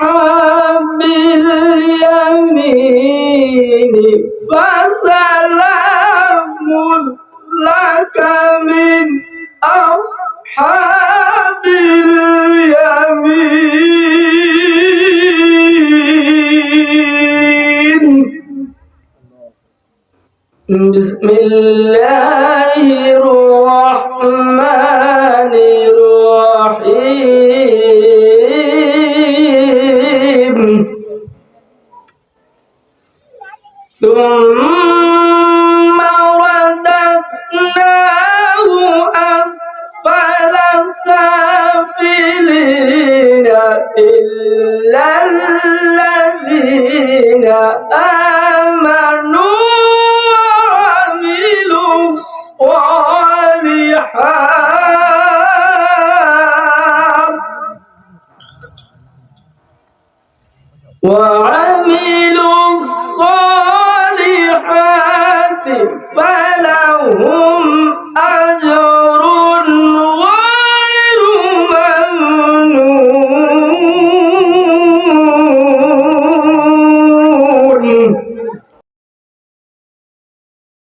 أصحاب اليمين فسلام لك من أصحاب بسم الله الرحمن الرحيم. ثم رددناه أسفل سافلين إلا الذين آمنوا الصالحات وعملوا الصالحات فلهم أجر غير ممنون.